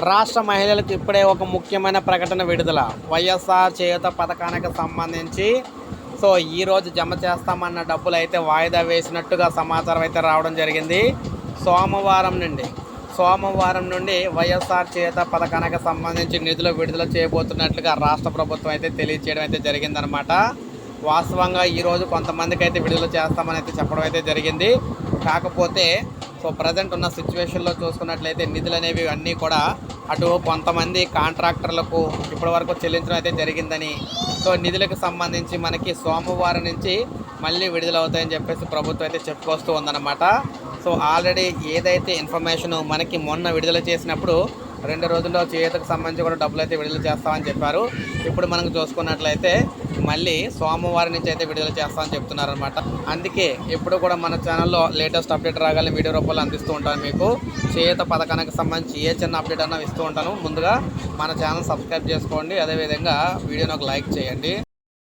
రాష్ట్ర మహిళలకు ఇప్పుడే ఒక ముఖ్యమైన ప్రకటన విడుదల. వైఎస్ఆర్ చేయుత పథకానికి సంబంధించి సో ఈరోజు జమ చేస్తామన్న డబ్బులు అయితే వాయిదా వేసినట్టుగా సమాచారం అయితే రావడం జరిగింది. సోమవారం నుండి సోమవారం నుండి వైఎస్ఆర్ చేత పథకానికి సంబంధించి నిధులు విడుదల చేయబోతున్నట్లుగా రాష్ట్ర ప్రభుత్వం అయితే తెలియజేయడం అయితే జరిగిందనమాట వాస్తవంగా ఈరోజు కొంతమందికి అయితే విడుదల చేస్తామని అయితే చెప్పడం అయితే జరిగింది. కాకపోతే సో ప్రజెంట్ ఉన్న సిచ్యువేషన్లో చూసుకున్నట్లయితే నిధులు అనేవి అన్నీ కూడా అటు కొంతమంది కాంట్రాక్టర్లకు ఇప్పటివరకు చెల్లించడం అయితే జరిగిందని. సో నిధులకు సంబంధించి మనకి సోమవారం నుంచి మళ్ళీ విడుదలవుతాయని చెప్పేసి ప్రభుత్వం అయితే చెప్పుకొస్తూ ఉందన్నమాట. సో ఆల్రెడీ ఏదైతే ఇన్ఫర్మేషన్ మనకి మొన్న విడుదల చేసినప్పుడు రెండు రోజుల్లో చేతకు సంబంధించి కూడా డబ్బులు అయితే విడుదల చేస్తామని చెప్పారు. ఇప్పుడు మనం చూసుకున్నట్లయితే మళ్ళీ సోమవారం నుంచి అయితే విడుదల చేస్తామని చెప్తున్నారు అనమాట అందుకే ఎప్పుడు కూడా మన ఛానల్లో లేటెస్ట్ అప్డేట్ రాగానే వీడియో రూపంలో అందిస్తూ ఉంటాను మీకు. చేత పథకానికి సంబంధించి ఏ చిన్న అప్డేట్ అన్నా ఇస్తూ ఉంటాను. ముందుగా మన ఛానల్ సబ్స్క్రైబ్ చేసుకోండి. అదేవిధంగా వీడియోని ఒక లైక్ చేయండి.